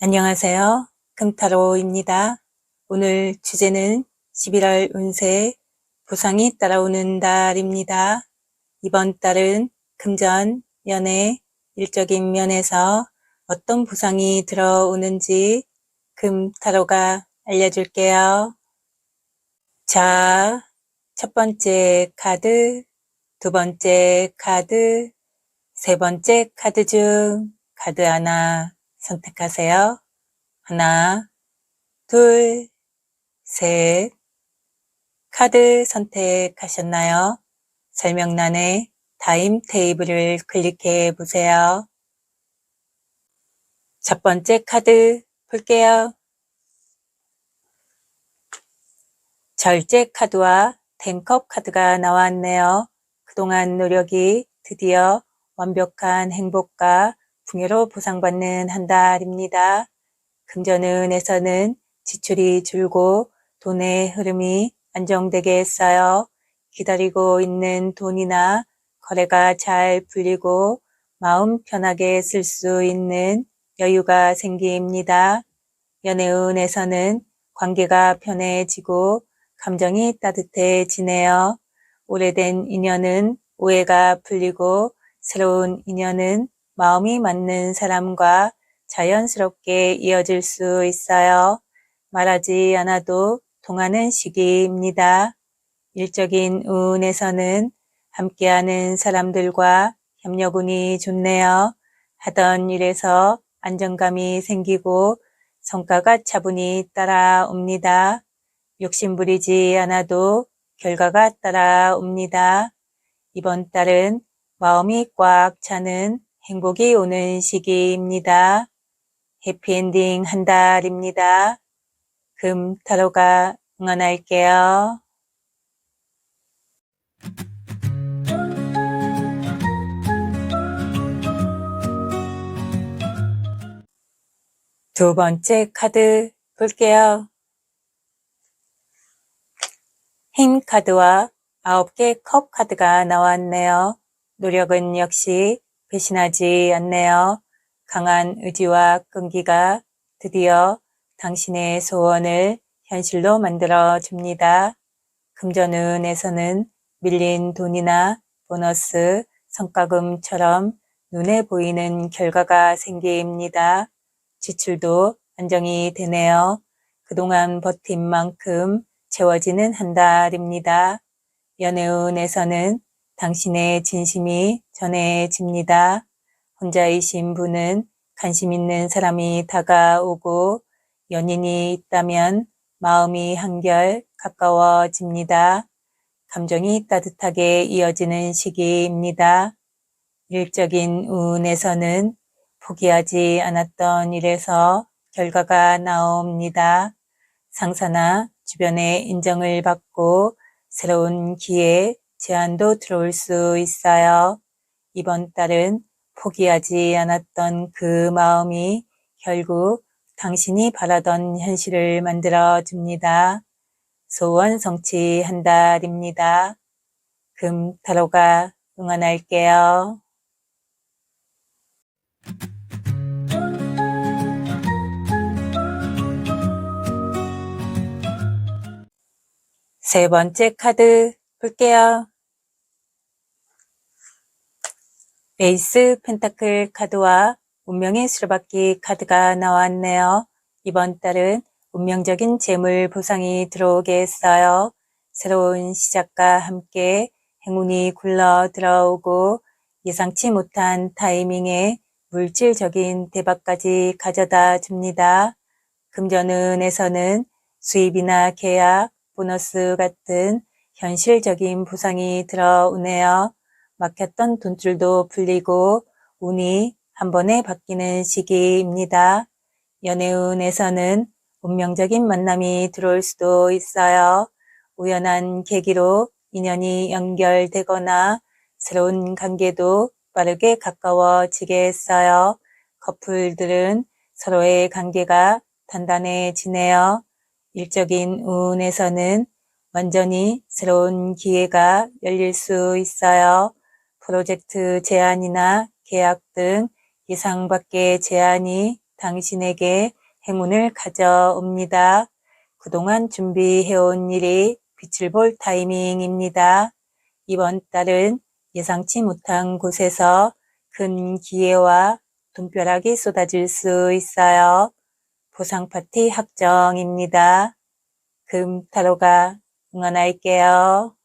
안녕하세요. 금타로입니다. 오늘 주제는 11월 운세 부상이 따라오는 달입니다. 이번 달은 금전, 연애, 일적인 면에서 어떤 부상이 들어오는지 금타로가 알려줄게요. 자, 첫 번째 카드, 두 번째 카드, 세 번째 카드 중 카드 하나 선택하세요. 하나, 둘, 셋. 카드 선택하셨나요? 설명란에 타임 테이블을 클릭해 보세요. 첫 번째 카드 볼게요. 절제 카드와 탱컵 카드가 나왔네요. 그동안 노력이 드디어 완벽한 행복과 풍요로 보상받는 한 달입니다. 금전운에서는 지출이 줄고 돈의 흐름이 안정되게 했어요. 기다리고 있는 돈이나 거래가 잘 풀리고 마음 편하게 쓸 수 있는 여유가 생깁니다. 연애운에서는 관계가 편해지고 감정이 따뜻해지네요. 오래된 인연은 오해가 풀리고 새로운 인연은 마음이 맞는 사람과 자연스럽게 이어질 수 있어요. 말하지 않아도 통하는 시기입니다. 일적인 운에서는 함께하는 사람들과 협력운이 좋네요. 하던 일에서 안정감이 생기고 성과가 차분히 따라옵니다. 욕심부리지 않아도 결과가 따라옵니다. 이번 달은 마음이 꽉 차는 행복이 오는 시기입니다. 해피엔딩 한 달입니다. 금 타로가 응원할게요. 두 번째 카드 볼게요. 힘 카드와 아홉 개컵 카드가 나왔네요. 노력은 역시 배신하지 않네요. 강한 의지와 끈기가 드디어 당신의 소원을 현실로 만들어 줍니다. 금전운에서는 밀린 돈이나 보너스, 성과금처럼 눈에 보이는 결과가 생깁니다. 지출도 안정이 되네요. 그동안 버틴 만큼 채워지는 한 달입니다. 연애운에서는 당신의 진심이 전해집니다. 혼자이신 분은 관심 있는 사람이 다가오고 연인이 있다면 마음이 한결 가까워집니다. 감정이 따뜻하게 이어지는 시기입니다. 일적인 운에서는 포기하지 않았던 일에서 결과가 나옵니다. 상사나 주변의 인정을 받고 새로운 기회, 제안도 들어올 수 있어요. 이번 달은 포기하지 않았던 그 마음이 결국 당신이 바라던 현실을 만들어 줍니다. 소원 성취 한 달입니다. 금 타로가 응원할게요. 세 번째 카드 볼게요. 에이스 펜타클 카드와 운명의 수레바퀴 카드가 나왔네요. 이번 달은 운명적인 재물 보상이 들어오게 했어요. 새로운 시작과 함께 행운이 굴러 들어오고 예상치 못한 타이밍에 물질적인 대박까지 가져다 줍니다. 금전운에서는 수입이나 계약, 보너스 같은 현실적인 보상이 들어오네요. 막혔던 돈줄도 풀리고 운이 한 번에 바뀌는 시기입니다. 연애운에서는 운명적인 만남이 들어올 수도 있어요. 우연한 계기로 인연이 연결되거나 새로운 관계도 빠르게 가까워지겠어요. 커플들은 서로의 관계가 단단해지네요. 일적인 운에서는 완전히 새로운 기회가 열릴 수 있어요. 프로젝트 제안이나 계약 등 예상 밖의 제안이 당신에게 행운을 가져옵니다. 그동안 준비해온 일이 빛을 볼 타이밍입니다. 이번 달은 예상치 못한 곳에서 큰 기회와 돈벼락이 쏟아질 수 있어요. 보상 파티 확정입니다. 금 타로가 응원할게요.